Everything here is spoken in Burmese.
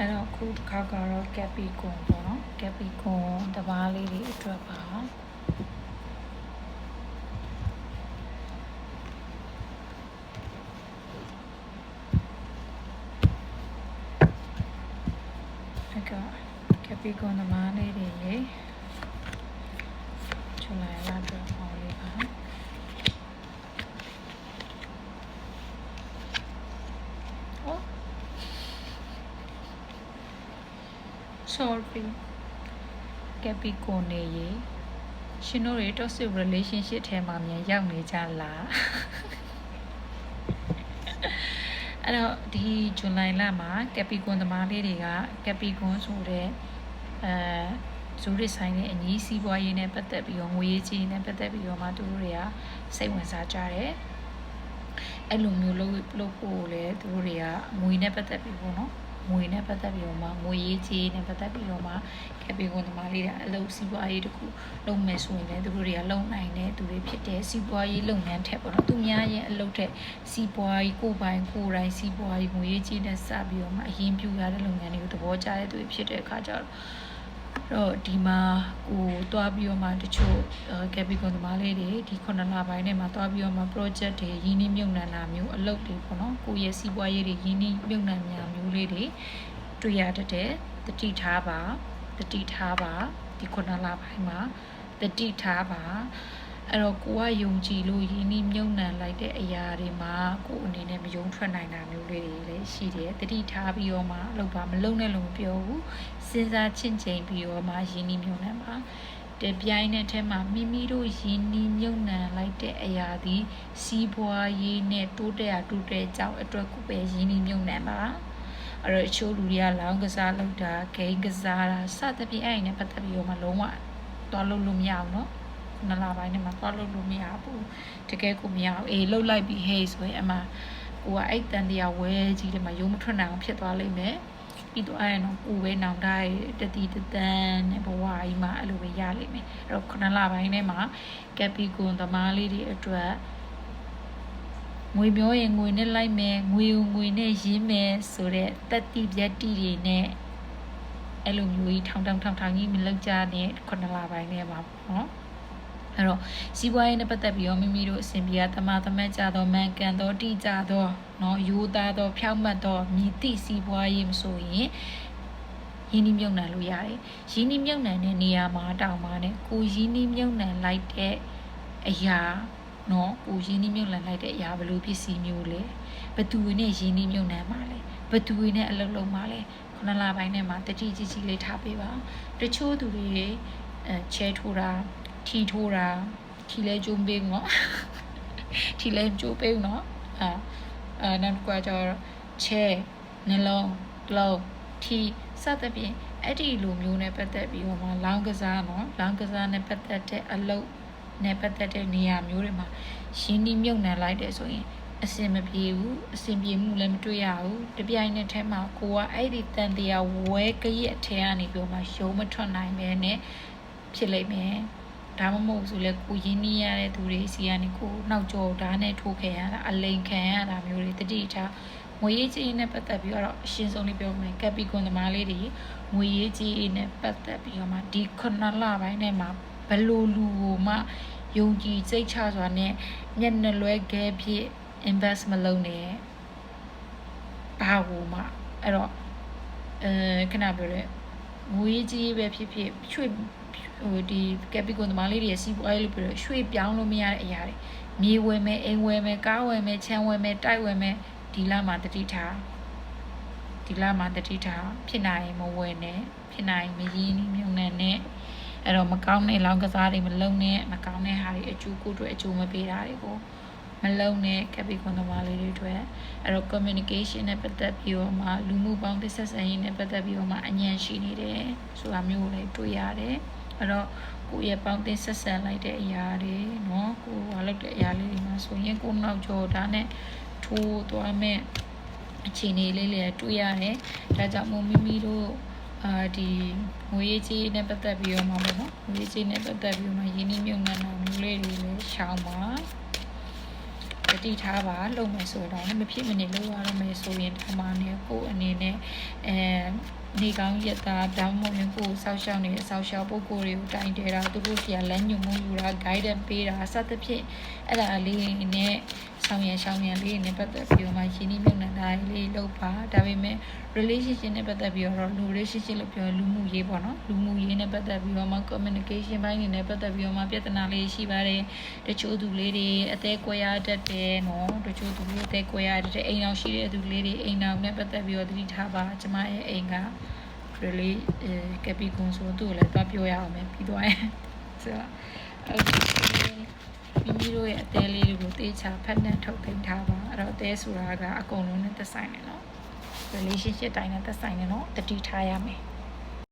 အဲ့တော့အခုတစ်ခါကတော့ Capricorn ပေါ့နော် Capricorn တဘာလေးတွေအတွက်ပါအဲ့က Capricorn တဘာလေးတွေရေချူလိုက်လာတော့ဟောလေးပါဟော sorry Capricorn နေရေရှင်တို့တွေ toxic relationship ထဲမှာမြန်ရောက်နေကြလားအဲ့တော့ဒီဇွန်လလမှာ Capricorn သမားလေးတွေက Capricorn ဆိုတဲ့အဲဇူးရဆိုင်တဲ့အညီစီးပွားရေးနဲ့ပတ်သက်ပြီးတော့ငွေရေးကြီးနဲ့ပတ်သက်ပြီးတော့မှသူတို့တွေကစိတ်ဝင်စားကြတယ်အဲ့လိုမျိုးလုပ်လုပ်ဖို့လည်းသူတို့တွေကငွေနဲ့ပတ်သက်ပြီးပေါ့နော် ငွေနဲ့ပတ်သက်ပြီးတော့မှငွေရေးကြီးနဲ့ပတ်သက်ပြီးတော့မှကက်ပီကွန်သမားလေးတွေအလုပ်စီးပွားရေးတခုလုပ်မယ်ဆိုရင်လည်းသူတို့တွေကလုံနိုင်တဲ့သူတွေဖြစ်တဲ့စီးပွားရေးလုပ်ငန်းထက်ပေါ့နော်သူများရဲ့အလုပ်ထက်စီးပွားရေးကိုယ်ပိုင်ကိုယ်တိုင်စီးပွားရေးငွေရေးကြီးနဲ့စပြီးတော့မှအရင်ပြူရတဲ့လုပ်ငန်းတွေကိုသဘောကျတဲ့သူတွေဖြစ်တဲ့အခါကျတော့ တော့ဒီမှာကိုတွားပြီးတော့မှတချို့ကက်ပီကွန်သမားလေးတွေဒီခုနလပိုင်းထဲမှာတွားပြီးတော့မှ project တွေရင်းနှီးမြှုပ်နှံတာမျိုးအလုပ်တွေပေါ့နော်ကိုယ့်ရဲ့စီးပွားရေးတွေရင်းနှီးမြှုပ်နှံများမျိုးလေးတွေတွေ့ရတတ်တဲ့တတိထားပါတတိထားပါဒီခုနလပိုင်းမှာတတိထားပါ အဲ့တော့ကိုကယုံကြည်လို့ရင်းနှီးမြှုပ်နှံလိုက်တဲ့အရာတွေမှာကိုအနေနဲ့မယုံထွက်နိုင်တာမျိုးလေးတွေလည်းရှိတယ်တတိထားပြီးတော့မှလောက်ပါမလုံနဲ့လို့မပြောဘူးစဉ်းစားချင့်ချိန်ပြီးတော့မှရင်းနှီးမြှုပ်နှံပါတပြိုင်နက်တည်းမှာမိမိတို့ရင်းနှီးမြှုပ်နှံလိုက်တဲ့အရာသည်စီးပွားရေးနဲ့တိုးတက်ရာတိုးတက်ကြောင်းအတွက်ကိုပဲရင်းနှီးမြှုပ်နှံပါအဲ့တော့အချို့လူတွေကလောင်းကစားလုပ်တာဂိမ်းကစားတာစသဖြင့်အဲ့ဒီနဲ့ပတ်သက်ပြီးတော့မှလုံးဝသွားလို့လို့မရဘူးเนาะ နလာပိုင်းနဲ့မှာသွားလို့လို့မရဘူးတကယ်ကိုမရဘူးအေးလှုပ်လိုက်ပြီးဟေးဆိုရင်အမှကိုကအဲ့တန်တရားဝဲကြီးတွေမှာရုံးမထွက်နိုင်အောင်ဖြစ်သွားလိမ့်မယ်ပြီးတော့အဲ့တော့ကိုပဲနောင်တရတတိတတန်နဲ့ဘဝကြီးမှာအဲ့လိုပဲရလိမ့်မယ်အဲ့တော့ခုနလပိုင်းထဲမှာကက်ပီကွန်သမားလေးတွေအတွက်ငွေပြောရင်ငွေနဲ့လိုက်မယ်ငွေကိုငွေနဲ့ရင်းမယ်ဆိုတဲ့တက်တိပြက်တိတွေနဲ့အဲ့လိုမျိုးကြီးထောင်ထောင်ထောင်ထောင်ကြီးမလောက်ကြတဲ့ခုနလပိုင်းထဲမှာပေါ့နော် အဲ့တော့စီးပွားရေးနဲ့ပတ်သက်ပြီးတော့မိမိတို့အစဉ်ပြေကတမတမက်ကြသောမန်ကန်သောတိကြသောနော်ယူသားသော ဖြောက်မှတ်သောမြည်သည့်စီးပွားရေးမဆိုရင်ရင်းနှီးမြုပ်နှံလို့ရတယ်။ရင်းနှီးမြုပ်နှံတဲ့နေရာမှာတောင်ပါနဲ့ကိုရင်းနှီးမြုပ်နှံလိုက်တဲ့အရာနော်ကိုရင်းနှီးမြုပ်နှံလိုက်တဲ့အရာဘလို့ပစ္စည်းမျိုးလဲဘသူဝင်နဲ့ရင်းနှီးမြုပ်နှံမှာလဲဘသူဝင်နဲ့အလုပ်လုပ်မှာလဲခုနလပိုင်းထဲမှာတတိကြီးကြီးလေးထားပေးပါတချို့သူတွေအဲချဲထိုးတာ ထီထိုးတာထီလဲကျုံပေးနော်ထီလဲကျိုးပေးနော်အာအဲနောက်တစ်ခုကကျတော့ချဲနှလုံးလုံးထီစသဖြင့်အဲ့ဒီလိုမျိုးနဲ့ပတ်သက်ပြီးတော့မှလောင်းကစားနော်လောင်းကစားနဲ့ပတ်သက်တဲ့အလုပ်နဲ့ပတ်သက်တဲ့နေရာမျိုးတွေမှာရှင်းနှီးမြုပ်နှံလိုက်တယ်ဆိုရင်အစင်မပြေဘူးအစင်ပြေမှုလည်းမတွေ့ရဘူးတပြိုင်နက်တည်းမှာကိုကအဲ့ဒီတန်တရားဝဲကရက်အထဲကနေပြီးမှရုံးမထွက်နိုင်ပဲနဲ့ဖြစ်လိမ့်မယ် ဒါမှမဟုတ်ဆိုလဲကိုရင်းနှီးရတဲ့သူတွေစီကနေကိုနောက်ကျော်ဓာတ်နဲ့ထိုးခဲ့ရတာအလိန်ခံရတာမျိုးတွေတတိထားငွေရေးကြီးနဲ့ပတ်သက်ပြီးတော့အရှင်းဆုံးလေးပြောမယ်ကက်ပီကွန်သမားလေးတွေငွေရေးကြီးနဲ့ပတ်သက်ပြီးတော့မှဒီခုနှစ်လပိုင်းထဲမှာဘလို့လူကိုမှယုံကြည်စိတ်ချစွာနဲ့မျက်နှာလွဲခဲဖြစ် invest မလုပ်နဲ့ဘာကိုမှအဲ့တော့အဲခဏပြောရဲငွေကြီးပဲဖြစ်ဖြစ်ရွှေ ဟိုဒီကက်ပီကွန်သမားလေးတွေစီးပွားရေးလို့ပြောရရွှေပြောင်းလို့မရတဲ့အရာတွေမြေဝယ်မယ်အိမ်ဝယ်မယ်ကားဝယ်မယ်ခြံဝယ်မယ်တိုက်ဝယ်မယ်ဒီလမှာတတိထားဒီလမှာတတိထားဖြစ်နိုင်ရင်မဝယ်နဲ့ဖြစ်နိုင်မရင်းနှီးမြုံနဲ့နဲ့အဲ့တော့မကောင်းတဲ့လောင်းကစားတွေမလုံနဲ့မကောင်းတဲ့ဟာတွေအကျိုးကိုတွေအကျိုးမပေးတာတွေကိုမလုံနဲ့ကပီကွန်သမားလေးတွေအတွက်အဲ့တော့ communication နဲ့ပတ်သက်ပြီးတော့မှလူမှုပေါင်းသဆက်ဆံရေးနဲ့ပတ်သက်ပြီးတော့မှအញ្ញံရှိနေတယ်ဆိုတာမျိုးကိုလည်းတွေ့ရတယ် အဲ့တော့ကိုယ့်ရဲ့ပေါင်းတင်ဆက်ဆံလိုက်တဲ့အရာတွေနော်ကိုဟာလောက်တဲ့အရာလေးတွေမှာဆိုရင်ကိုနောက်ကျော်ဒါနဲ့ထိုးသွားမဲ့အခြေအနေလေးလေးတွေ့ရတယ်ဒါကြောင့်မို့မိမိတို့အာဒီငွေကြေးနဲ့ပတ်သက်ပြီးတော့မှာပေါ့နော်ငွေကြေးနဲ့ပတ်သက်ပြီးမှရင်းနှီးမြှုပ်နှံတာမျိုးလေးတွေလည်းရှောင်ပါတတိထားပါလုပ်မယ်ဆိုတော့မဖြစ်မနေလုပ်ရတော့မယ်ဆိုရင်ဓမ္မနဲ့ကိုယ်အနေနဲ့အဲနေကောင်းရက်သားတောင်းမဝင်ကိုယ်ဆောက်ရှောက်နေတဲ့ဆောက်ရှောက်ပုံကိုယ်တွေကိုတိုင်တယ်တာသူတို့စီကလမ်းညွှန်မှုယူတာ guidance ပေးတာစသဖြင့်အဲ့ဒါလေးနဲ့ဆောင်ရန်ရှောင်းရန်လေးနဲ့ပတ်သက်ပြီးတော့မှရှင်းနှီးမြုပ်နှံတာလေးလုပ်ပါဒါပေမဲ့ relationship နဲ့ပတ်သက်ပြီးတော့လူ relationship လို့ပြောရင်လူမှုရေးပေါ့နော်လူမှုရေးနဲ့ပတ်သက်ပြီးတော့မှ communication ဘိုင်းတွေနဲ့ပတ်သက်ပြီးတော့မှပြဿနာလေးရှိပါတယ်တချို့သူလေးတွေအသေးကွဲရတတ်တယ်နော်တချို့သူလေးအသေးကွဲရတတ်တယ်အိမ်အောင်ရှိတဲ့သူလေးတွေအိမ်အောင်နဲ့ပတ်သက်ပြီးတော့သတိထားပါကျမရဲ့အိမ်က really အဲကပီကွန်ဆိုသူ့ကိုလည်းသွားပြောရအောင်မယ်ပြီးသွားရင်ဆိုတော့ okay မိမိတို့ရဲ့အသေးလေးတွေကိုတေချာဖက်နှက်ထုတ်သိမ်းထားပါအဲ့တော့အသေးဆိုတာကအကုန်လုံးနဲ့သက်ဆိုင်တယ်နော် relationship တိုင်းနဲ့သက်ဆိုင်တယ်နော်တတိထားရမယ်